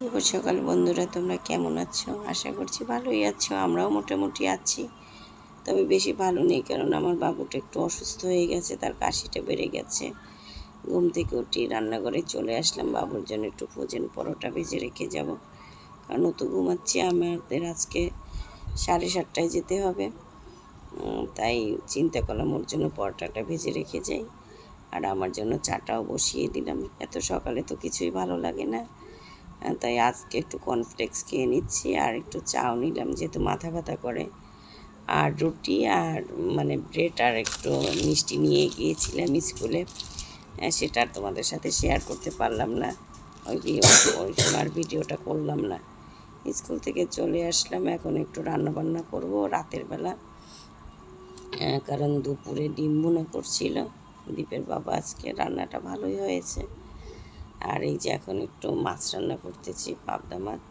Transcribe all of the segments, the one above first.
শুভ সকাল বন্ধুরা, তোমরা কেমন আছো? আশা করছি ভালোই আছো, আমরাও মোটামুটি আছি। তবে বেশি ভালো নেই, কারণ আমার বাবুটা একটু অসুস্থ হয়ে গেছে, তার কাশিটা বেড়ে গেছে। ঘুম থেকে উঠি রান্নাঘরে চলে আসলাম, বাবুর জন্য একটু ফোজেন পরোটা ভেজে রেখে যাব। কারণ ও তো ঘুমাচ্ছি, আমাদের আজকে সাড়ে সাতটায় যেতে হবে। তাই চিন্তা করলাম ওর জন্য পরোটাটা ভেজে রেখে যাই। আর আমার জন্য চাটাও বসিয়ে দিলাম। এত সকালে তো কিছুই ভালো লাগে না। তাই আজকে একটু কর্নফ্লেক্স খেয়ে নিচ্ছি আর একটু চাও নিলাম যেহেতু মাথা ব্যথা করে। আর রুটি আর মানে ব্রেড আর একটু মিষ্টি নিয়ে গিয়েছিলাম স্কুলে। সেটা আর তোমাদের সাথে শেয়ার করতে পারলাম না। ওই ওই আর ভিডিওটা করলাম না। স্কুল থেকে চলে আসলাম, এখন একটু রান্না বান্না করব রাতের বেলা। কারণ দুপুরে ডিম ভুনা করছিল। দীপের বাবা আজকে রান্নাটা ভালোই হয়েছে। আর এই যে এখন একটু মাছ রান্না করতেছি, পাবদা মাছ।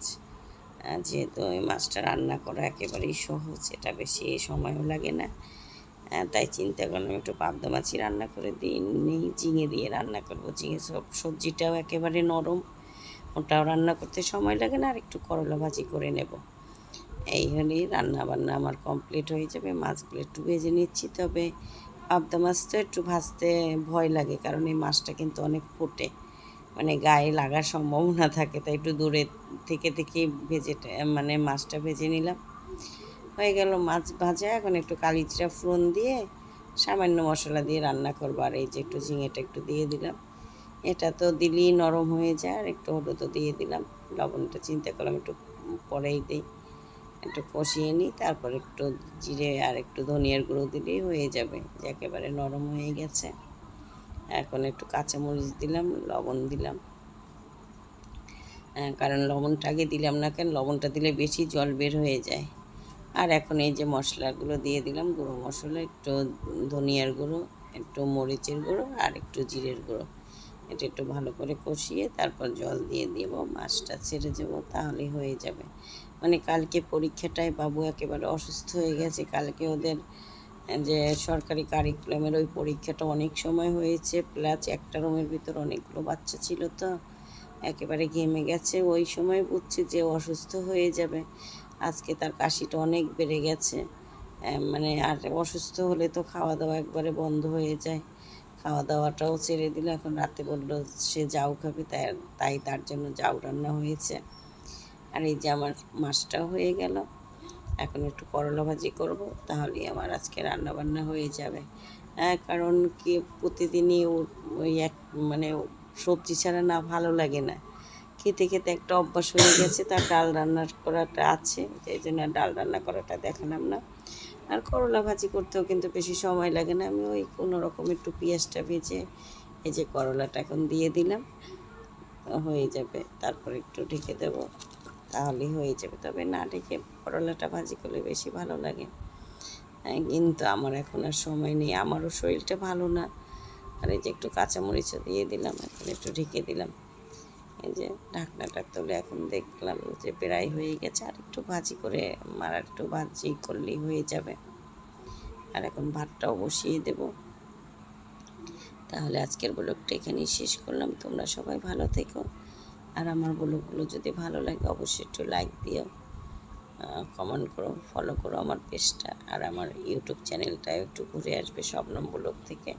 যেহেতু ওই মাছটা রান্না করা একেবারেই সহজ, এটা বেশি সময়ও লাগে না। তাই চিন্তা করলাম একটু পাবদা মাছই রান্না করে দিই ঝিঙে দিয়ে রান্না করব। ঝিঙে সব সবজিটাও একেবারে নরম, ওটাও রান্না করতে সময় লাগে না, আর একটু করলা ভাজি করে নেব। এই হলেই রান্না বান্না আমার কমপ্লিট হয়ে যাবে, মাছগুলো একটু ভেজে নিচ্ছি। তবে পাবদা মাছ তো একটু ভাজতে ভয় লাগে, কারণ এই মাছটা কিন্তু অনেক ফোটে। মানে গায়ে লাগার সম্ভাবনা থাকে, তাই একটু দূরে থেকে থেকে ভেজে মানে মাছটা ভেজে নিলাম। হয়ে গেল মাছ ভাজা, এখন একটু কালিজিরা ফোড়ন দিয়ে সামান্য মশলা দিয়ে রান্না করব, আর এই যে একটু ঝিঙেটা একটু দিয়ে দিলাম। এটা তো দিলেই নরম হয়ে যায়, আর একটু হলুদও দিয়ে দিলাম। লবণটা চিন্তা করলাম একটু পরেই দিই, একটু কষিয়ে নিই, তারপর একটু জিরে আর একটু ধনিয়ার গুঁড়ো দিলেই হয়ে যাবে, যে একেবারে নরম হয়ে গেছে। এখন একটু কাঁচামরিচ দিলাম লবণ দিলাম। হ্যাঁ, কারণ লবণটা আগে দিলাম না কেন লবণটা দিলে বেশি জল বের হয়ে যায়। আর এখন এই যে মশলাগুলো দিয়ে দিলাম গুঁড়ো মশলা একটু ধনিয়ার গুঁড়ো একটু মরিচের গুঁড়ো আর একটু জিরের গুঁড়ো। এটা একটু ভালো করে কষিয়ে তারপর জল দিয়ে দেব মাছটা ছেড়ে দেব তাহলেই হয়ে যাবে। মানে কালকে পরীক্ষাটায় বাবু একেবারে অসুস্থ হয়ে গেছে কালকে ওদের যে সরকারি কারিকুলামের ওই পরীক্ষাটা অনেক সময় হয়েছে প্লাস একটা রুমের ভিতর অনেকগুলো বাচ্চা ছিল তো, একেবারে ঘেমে গেছে। ওই সময় বুঝছি যে অসুস্থ হয়ে যাবে। আজকে তার কাশিটা অনেক বেড়ে গেছে। মানে আর অসুস্থ হলে তো খাওয়া দাওয়া একবারে বন্ধ হয়ে যায়। খাওয়া দাওয়াটাও ছেড়ে দিল। এখন রাতে বলল সে যাও খাবে, তাই তাই তার জন্য যাও রান্না হয়েছে। আর এই যে আমার মাছটাও হয়ে গেল। এখন একটু করলা ভাজি করব, তাহলেই আমার আজকে রান্না বান্না হয়ে যাবে। হ্যাঁ কারণ কি প্রতিদিনই ওই এক মানে সবজি ছাড়া না ভালো লাগে না। খেতে খেতে একটা অভ্যাস হয়ে গেছে, তার ডাল রান্না করাটা আছে এই জন্য ডাল রান্না করাটা দেখালাম না। আর করলা ভাজি করতেও কিন্তু বেশি সময় লাগে না, আমি ওই কোনো রকম একটু পেঁয়াজটা ভেজে, এই যে করলাটা এখন দিয়ে দিলাম, হয়ে যাবে। তারপর একটু ঢেকে দেবো। তাহলেই হয়ে যাবে। তবে না ঢেকে করলাটা ভাজি করলে বেশি ভালো লাগে। হ্যাঁ, কিন্তু আমার এখন আর সময় নেই। আমারও শরীরটা ভালো না। আর এই যে একটু কাঁচামরিচও দিয়ে দিলাম এখন একটু ঢেকে দিলাম। এই যে ঢাকনাটা তুলে এখন দেখলাম যে প্রায় হয়ে গেছে। আর একটু ভাজি করে আর একটু ভাজি করলেই হয়ে যাবে। আর এখন ভাতটাও বসিয়ে দেব। তাহলে আজকের ব্লগটা এখানেই শেষ করলাম। তোমরা সবাই ভালো থেকো। আর আমার ব্লগগুলো যদি ভালো লাগে অবশ্যই একটু লাইক দিও। কমেন্ট করো ফলো করো আমার পেজটা আর আমার ইউটিউব চ্যানেলটা একটু ঘুরে আসবে শবনম ব্লগ থেকে।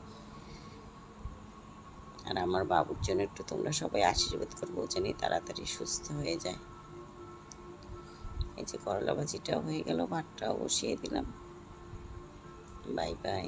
আর আমার বাবুর জন্য একটু তোমরা সবাই আশীর্বাদ করব যেন তাড়াতাড়ি সুস্থ হয়ে যায়। এই যে করলা ভাজিটাও হয়ে গেল, ভাতটাও বসিয়ে দিলাম। Bye bye